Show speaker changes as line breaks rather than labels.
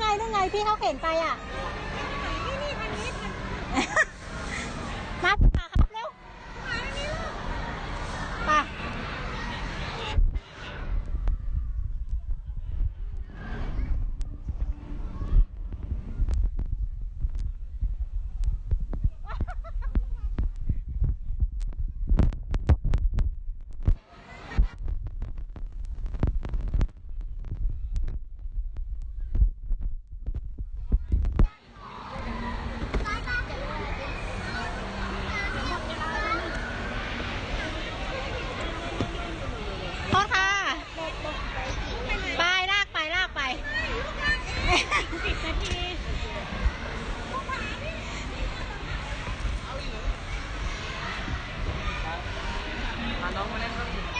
ไงนู่นไงพี่เขาเห็นไปอะ Mas não mulher pra.